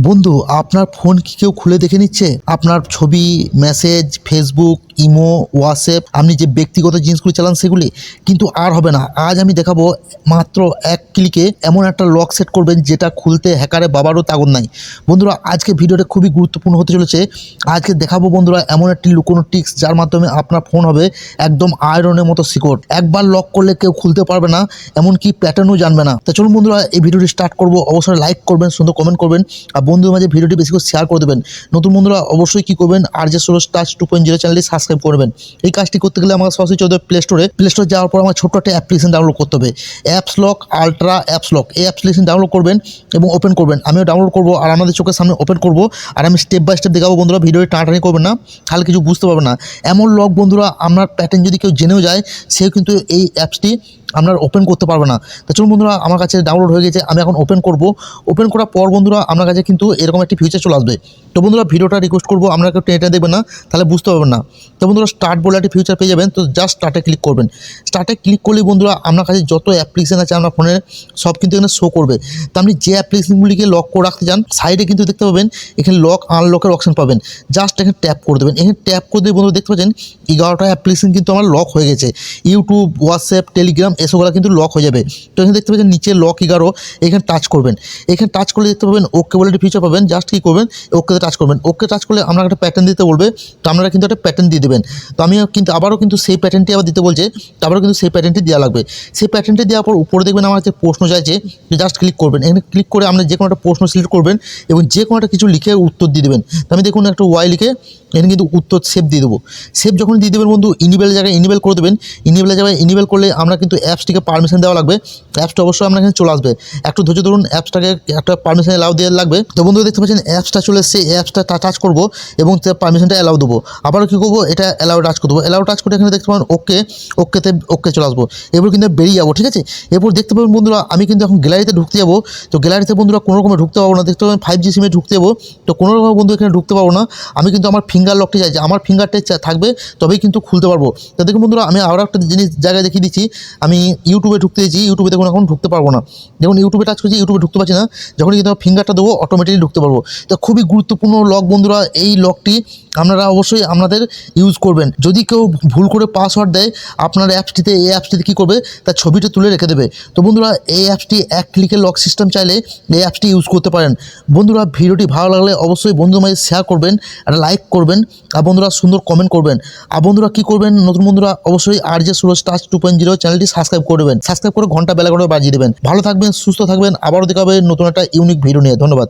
বন্ধু আপনার ফোন কি কেউ খুলে দেখে নিচ্ছে? আপনার ছবি মেসেজ ফেসবুক ইমো, হোয়াটসঅ্যাপ, আপনি যে ব্যক্তিগত জিনিসগুলি চালান সেগুলি, কিন্তু আর হবে না। আজ আমি দেখাবো মাত্র এক ক্লিকে এমন একটা লক সেট করবেন যেটা খুলতে হ্যাকারে বাবারও তাগদ নাই। বন্ধুরা, আজকে ভিডিওটা খুবই গুরুত্বপূর্ণ হতে চলেছে। আজকে দেখাবো বন্ধুরা এমন একটি লুকোনো টিক্স যার মাধ্যমে আপনার ফোন হবে একদম আয়রনের মতো সিকিউর। একবার লক করলে কেউ খুলতে পারবে না, এমনকি প্যাটার্নও জানবে না। তো চলুন বন্ধুরা, এই ভিডিওটি স্টার্ট করব। অবশ্যই লাইক করবেন, সুন্দর কমেন্ট করবেন, আর বন্ধুদের মাঝে ভিডিওটি বেশি করে শেয়ার করে দেবেন। নতুন বন্ধুরা, অবশ্যই কী করবেন? আর যে ষোলো টাচ টু পয়েন্ট জিরো চ্যানেলটি সাবস্ক্রাইব করবেন। এই কাজটি করতে গেলে আমাকে সরাসরি চলতে প্লে স্টোরে প্লে স্টোরে যাওয়ার পর আমার ছোট্ট একটা অ্যাপ্লিকেশন ডাউনলোড করতে হবে। Apps lock ultra apps lock এই অ্যাপ্লিকেশন ডাউনলোড করবেন এবং ওপেন করবেন। আমিও ডাউনলোড করব আর আমাদের চোখের সামনে ওপেন করব। আর আমি স্টেপ বাই স্টেপ দেখাবো বন্ধুরা ভিডিও টানাটানি করবেন না তাহলে কিছু বুঝতে পারবে না। এমন লক বন্ধুরা আপনার প্যাটার্ন যদি কেউ জেনেও যায়, সেও কিন্তু এই অ্যাপসটি আপনার ওপেন করতে পারবে না। তো চলুন বন্ধুরা, আমার কাছে ডাউনলোড হয়ে গেছে, আমি এখন ওপেন করব। ওপেন করার পর বন্ধুরা আপনার কাছে কিন্তু এরকম একটি ফিচার চলে আসবে। তো বন্ধুরা, ভিডিওটা রিকোয়েস্ট করব, আপনারা কেউ টেনে দেখবেন না, তাহলে বুঝতে পারবেন না। তো বন্ধুরা স্টার্ট বলে একটি ফিচার পেয়ে যাবেন, তো জাস্ট স্টার্টে ক্লিক করবেন। স্টার্টে ক্লিক করলেই বন্ধুরা, আপনার কাছে যত অ্যাপ্লিকেশান আছে আপনার ফোনের সব কিন্তু এখানে শো করবে। তো আপনি যে অ্যাপ্লিকেশনগুলিকে লক করে রাখতে চান সাইডে কিন্তু দেখতে পাবেন, এখানে লক আনলকের অপশন পাবেন। জাস্ট এখানে ট্যাপ করে দেবেন। এখানে ট্যাপ করে দিয়ে বন্ধুরা দেখতে পাচ্ছেন, এগারোটা অ্যাপ্লিকেশন কিন্তু আমার লক হয়ে গেছে। ইউটিউব হোয়াটসঅ্যাপ টেলিগ্রাম এসবগুলো কিন্তু লক হয়ে যাবে। তো এখানে দেখতে পাচ্ছেন নিচে লক এগারো, এখানে টাচ করবেন। এখানে টাচ করলে দেখতে পাবেন ওকে বলে একটি ফিচার পাবেন। জাস্ট কী করবেন? ওকেতে টাচ করবেন। ওকে টাচ করলে আপনাকে একটা প্যাটার্ন দিতে বলবে। তো আপনারা কিন্তু একটা প্যাটার্ন দিয়ে দেবেন। তো আমি কিন্তু আবারও কিন্তু সেই প্যাটার্নটি আবার দিতে বলছে। তো আবারও কিন্তু সেই প্যাটার্নটি দেওয়া লাগবে। সেই প্যাটার্নটি দেওয়ার পর উপরে দেখবেন আমার যে প্রশ্ন চাইছে জাস্ট ক্লিক করবেন। এখানে ক্লিক করে আপনি যে কোনো একটা প্রশ্ন সিলেক্ট করবেন এবং যে কোনো একটা কিছু লিখে উত্তর দিয়ে দেবেন। তো আমি দেখুন একটা ওয়াই লিখে এখানে কিন্তু উত্তর সেভ দিয়ে দেবো। সেভ যখন দিয়ে দেবেন বন্ধু ইনিবেল জায়গায় ইনিবেল করে দেবেন। ইনিবেলের জায়গায় ইনিবেল করলে আমরা কিন্তু অ্যাপসটিকে পারমিশন দেওয়া লাগবে। অ্যাপসটা অবশ্যই আপনার এখানে চলে আসবে। একটু ধৈর্য ধরুন অ্যাপসটাকে একটা পারমিশন অ্যালাউ দিয়ে লাগবে। তো বন্ধু দেখতে পাচ্ছেন অ্যাপসটা চলে এসছে অ্যাপসটা টাচ করব এবং পারমিশনটা অ্যালাউ দেবো। আবারও কী করব, এটা অ্যালাউ টাচ করে দেবো। অ্যালাউ টাচ করে এখানে দেখতে পাবেন ওকে ওকেতে ওকে চলে আসব। এরপর কিন্তু বেরিয়ে যাব, ঠিক আছে? এরপর দেখতে পাবেন বন্ধুরা, আমি কিন্তু এখন গ্যালারিতে ঢুকতে যাব। তো গ্যালারিতে বন্ধুরা, কোনো রকমে ঢুকতে পারব না। দেখতে পাবেন ফাইভ জি সিমে ঢুকতে যাব। তো কোনো রকম বন্ধু এখানে ঢুকতে পারব না। আমি কিন্তু আমার ফিঙ্গার লকটি চাই। যে আমার ফিঙ্গারটাই থাকবে, তবেই কিন্তু খুলতে পারব। তো দেখুন বন্ধুরা, আমি আরও একটা জিনিস জায়গায় দেখিয়ে দিচ্ছি। আমি ইউটিউবে ঢুকতে দিয়েছি ইউটিউবে দেখুন এখন ঢুকতে পারব না। যখন ইউটিউবে টাচ করছি ইউটিউবে ঢুকতে পারছি না। যখন কিন্তু ফিঙ্গারটা দেবো অটোমেটিকলি ঢুকতে পারব। তো খুবই গুরুত্বপূর্ণ লক বন্ধুরা, এই লকটি আপনারা অবশ্যই আপনাদের ইউজ করবেন। যদি কেউ ভুল করে পাসওয়ার্ড দেয়, আপনার অ্যাপসটিতে, এই অ্যাপসটিতে কী করবে? তার ছবিটা তুলে রেখে দেবে। তো বন্ধুরা, এই অ্যাপসটি এক ক্লিকে লক সিস্টেম চাইলে এই অ্যাপসটি ইউজ করতে পারেন। বন্ধুরা, ভিডিওটি ভালো লাগলে অবশ্যই বন্ধুর মাঝে শেয়ার করবেন, আর লাইক করবেন, আর বন্ধুরা সুন্দর কমেন্ট করবেন। আর বন্ধুরা কী করবেন? নতুন বন্ধুরা, অবশ্যই আর যে Suraj touch two point zero চ্যানেলটি সাবস্ক্রাইব করবেন সাবস্ক্রাইব করে ঘণ্টা বেলা করে বাজিয়ে দেবেন। ভালো থাকবেন, সুস্থ থাকবেন। আবারও দেখা হবে নতুন একটা ইউনিক ভিডিও নিয়ে। ধন্যবাদ।